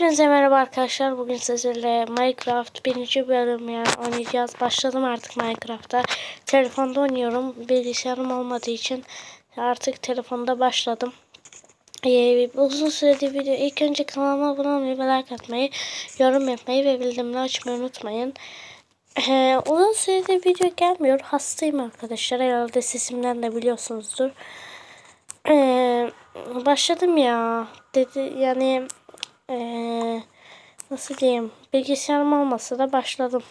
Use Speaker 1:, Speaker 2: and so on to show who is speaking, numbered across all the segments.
Speaker 1: Hepinize merhaba arkadaşlar. Bugün sizlerle Minecraft birinci bölüm yani oynayacağız. Başladım artık Minecraft'ta. Telefonda oynuyorum. Bilgisayarım olmadığı için artık telefonda başladım. Ee, uzun süredir video. İlk önce kanalıma abone olmayı like atmayı, yorum yapmayı ve bildirimleri açmayı unutmayın. Ee, uzun süredir video gelmiyor. Hastayım arkadaşlar. Herhalde sesimden de biliyorsunuzdur. Ee, başladım ya. Dedi yani ee, nasıl diyeyim bilgisayarım olmasa da başladım.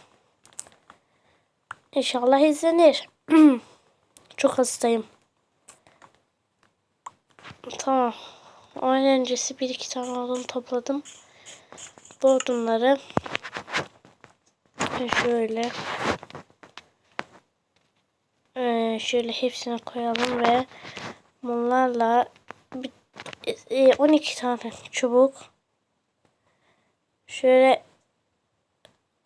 Speaker 1: İnşallah izlenir. Çok hastayım. Tamam. Oyun öncesi bir iki tane odun topladım. Bu odunları şöyle ee, şöyle hepsini koyalım ve bunlarla 12 tane çubuk Şöyle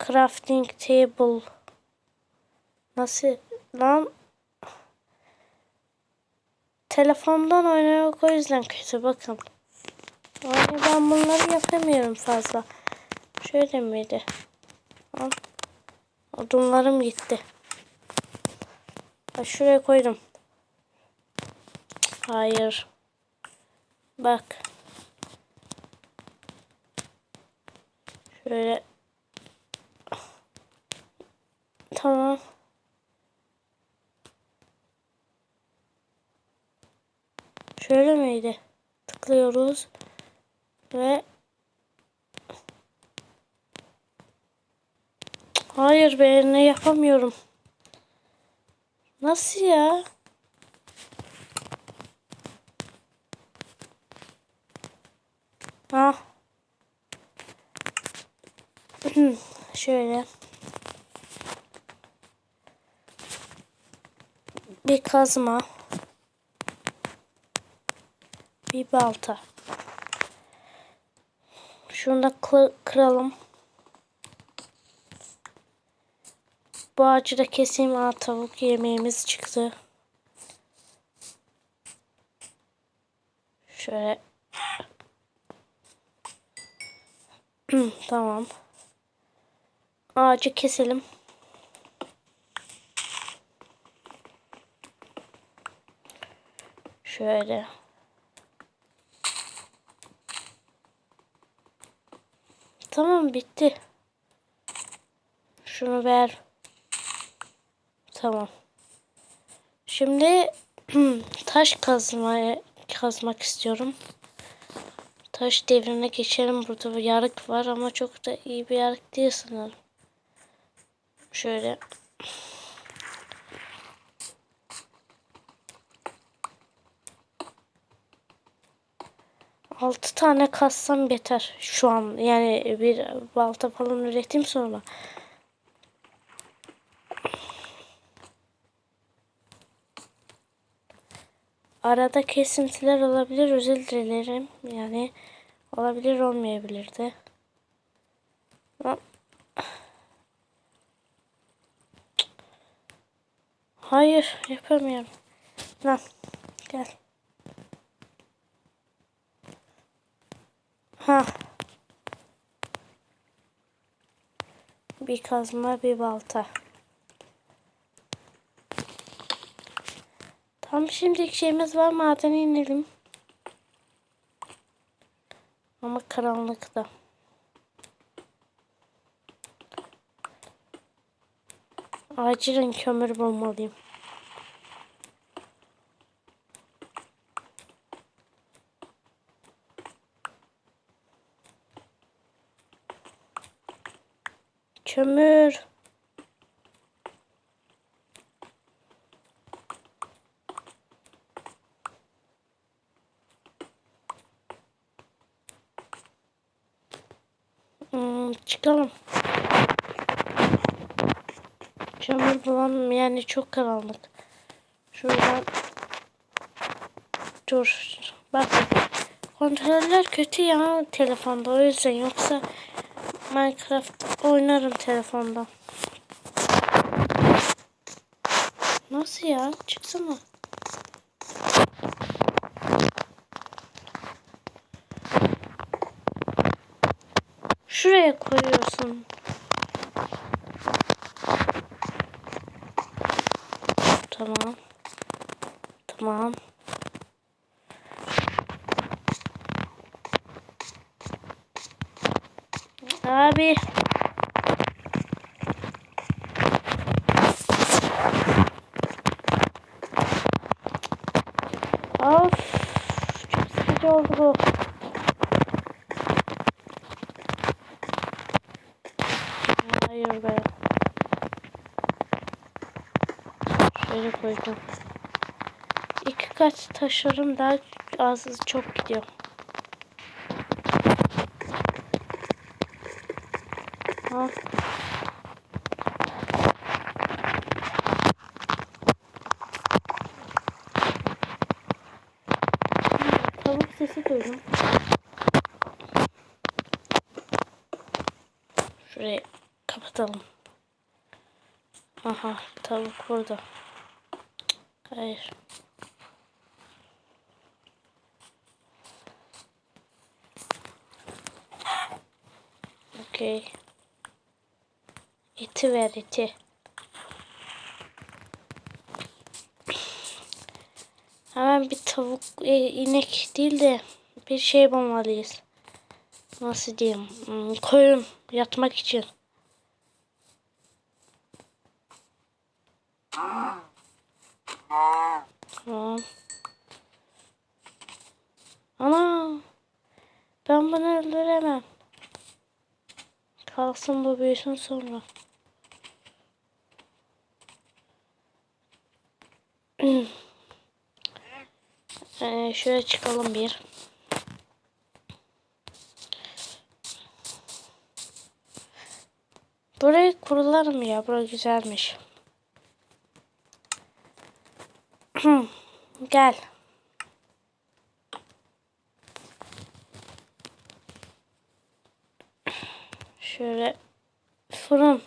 Speaker 1: crafting table nasıl lan telefondan oynamak o yüzden kötü bakın. Yani ben bunları yapamıyorum fazla. Şöyle miydi? Al. Odunlarım gitti. Ha, şuraya koydum. Hayır. Bak. Şöyle. Tamam. Şöyle miydi? Tıklıyoruz. Ve Hayır be ne yapamıyorum. Nasıl ya? Ha. Şöyle. Bir kazma. Bir balta. Şunu da kıralım. Bu ağacı da keseyim. Aa, tavuk yemeğimiz çıktı. Şöyle. tamam. Ağacı keselim. Şöyle. Tamam bitti. Şunu ver. Tamam. Şimdi taş kazmaya kazmak istiyorum. Taş devrine geçelim. Burada bir yarık var ama çok da iyi bir yarık değil sanırım. Şöyle. Altı tane kassam yeter şu an. Yani bir balta falan üreteyim sonra. Arada kesintiler olabilir. Özür dilerim. Yani olabilir olmayabilir de. Hayır yapamıyorum. Lan gel. Ha. Bir kazma bir balta. Tam şimdilik şeyimiz var madene inelim. Ama karanlıkta. Acilen kömür bulmalıyım. Kömür. Hmm, çıkalım. Kömür bulalım yani çok karanlık. Şuradan dur. Bak kontroller kötü ya telefonda o yüzden yoksa Minecraft oynarım telefonda. Nasıl ya? Çıksana. şuraya koyuyorsun. Tamam. Tamam. Abi. Of. Çok sıkıcı oldu bu. Hayır be. Şöyle koydum. İki kat taşırım daha az çok gidiyor. Al. Tavuk sesi duydum. Şurayı kapatalım. Aha tavuk burada. Hayır. Okey. Eti ver eti. Bir tavuk, e, inek değil de bir şey bulmalıyız. Nasıl diyeyim? Hmm, koyun yatmak için. Tamam. Ana. Ben bunu öldüremem. Kalsın bu büyüsün sonra. ee, şöyle çıkalım bir. Burayı kurularım ya. Burası güzelmiş. Gel. Şöyle fırın.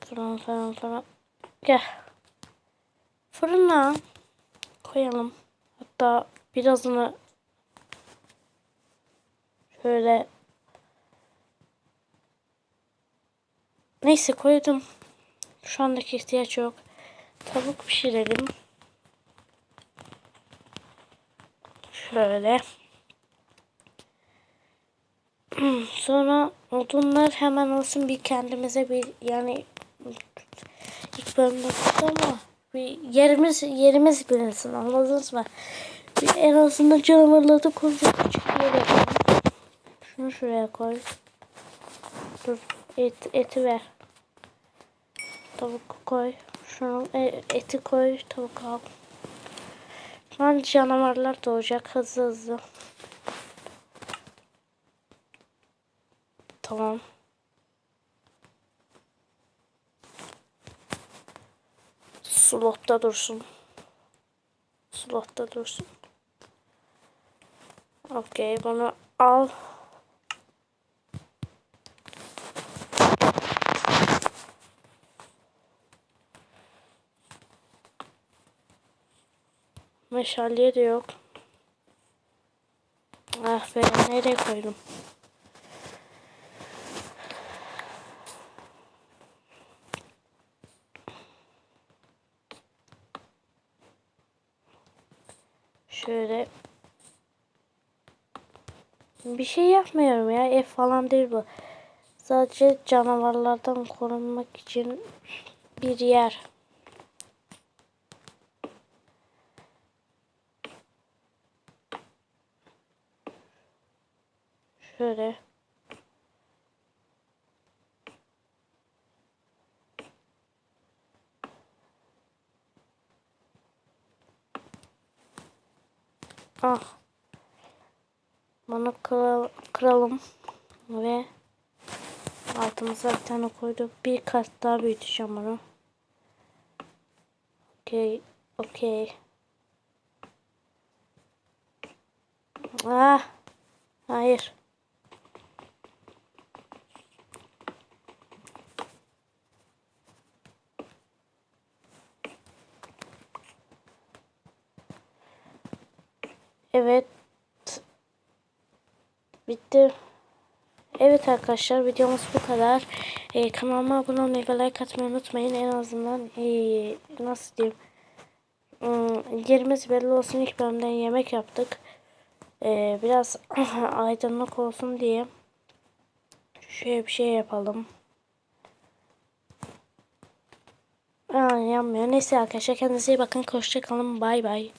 Speaker 1: Fırın fırın fırın. Gel. Fırına koyalım. Hatta birazını şöyle Neyse koydum. Şu andaki ihtiyaç yok. Tavuk pişirelim. Şöyle. Sonra odunlar hemen olsun bir kendimize bir yani ilk bölümde ama bir yerimiz yerimiz bilinsin anladınız mı? Bir en azından canavarları koyacak küçük. Şunu şuraya koy. Dur et, eti ver. Tavuk koy. Şunu e, eti koy. Tavuk al. Şu an canavarlar doğacak hızlı hızlı. Tamam. Slotta dursun. Slotta dursun. Okey bunu al. Meşalye de yok. Ah be nereye koydum? Şöyle bir şey yapmıyorum ya ev falan değil bu. Sadece canavarlardan korunmak için bir yer. Şöyle. Ah. Bunu kıra, kıralım. Ve altımıza bir tane koyduk. Bir kat daha büyüteceğim bunu. Okey. Okey. Ah. Hayır. Evet. Bitti. Evet arkadaşlar videomuz bu kadar. Ee, kanalıma abone olmayı ve like atmayı unutmayın. En azından ee, nasıl diyeyim. Hmm, yerimiz belli olsun. İlk bölümden yemek yaptık. Ee, biraz aydınlık olsun diye. Şöyle bir şey yapalım. Aa, yanmıyor. Neyse arkadaşlar kendinize iyi bakın. Hoşçakalın. Bay bay.